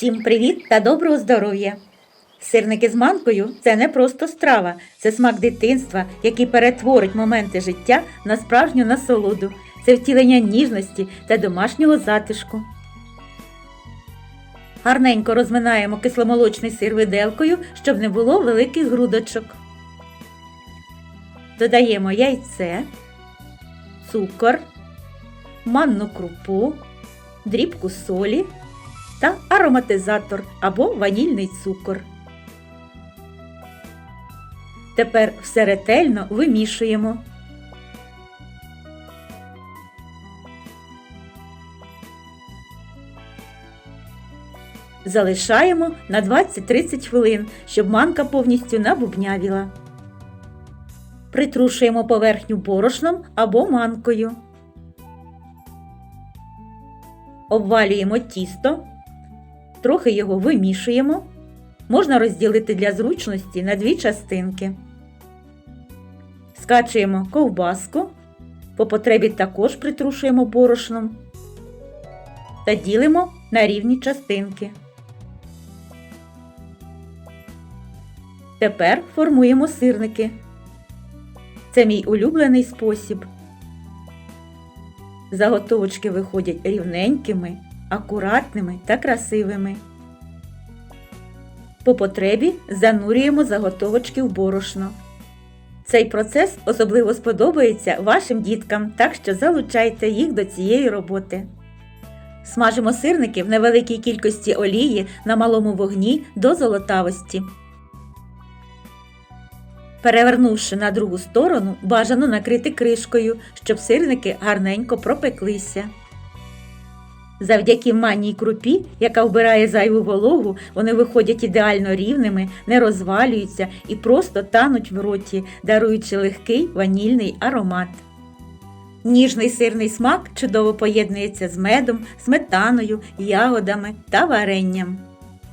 Всім привіт та доброго здоров'я! Сирники з манкою це не просто страва, це смак дитинства, який перетворить моменти життя на справжню насолоду. Це втілення ніжності та домашнього затишку. Гарненько розминаємо кисломолочний сир виделкою, щоб не було великих грудочок. Додаємо яйце, цукор, манну крупу, дрібку солі та ароматизатор або ванільний цукор. Тепер все ретельно вимішуємо. Залишаємо на 20-30 хвилин, щоб манка повністю набубнявіла. Притрушуємо поверхню борошном або манкою. Обвалюємо тісто, трохи його вимішуємо. Можна розділити для зручності на дві частинки. Скачуємо ковбаску, по потребі також притрушуємо борошном та ділимо на рівні частинки. Тепер формуємо сирники. Це мій улюблений спосіб. Заготовочки виходять рівненькими, акуратними та красивими. По потребі занурюємо заготовочки в борошно. Цей процес особливо сподобається вашим діткам, так що залучайте їх до цієї роботи. Смажимо сирники в невеликій кількості олії на малому вогні до золотавості. Перевернувши на другу сторону, бажано накрити кришкою, щоб сирники гарненько пропеклися. Завдяки манній крупі, яка вбирає зайву вологу, вони виходять ідеально рівними, не розвалюються і просто тануть в роті, даруючи легкий ванільний аромат. Ніжний сирний смак чудово поєднується з медом, сметаною, ягодами та варенням.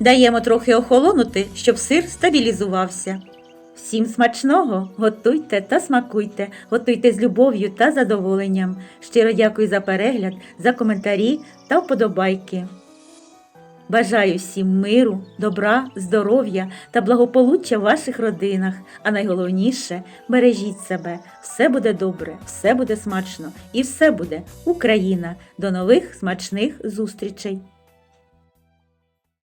Даємо трохи охолонути, щоб сир стабілізувався. Всім смачного! Готуйте та смакуйте, готуйте з любов'ю та задоволенням. Щиро дякую за перегляд, за коментарі та вподобайки. Бажаю всім миру, добра, здоров'я та благополуччя в ваших родинах. А найголовніше бережіть себе. Все буде добре, все буде смачно і все буде Україна. До нових смачних зустрічей!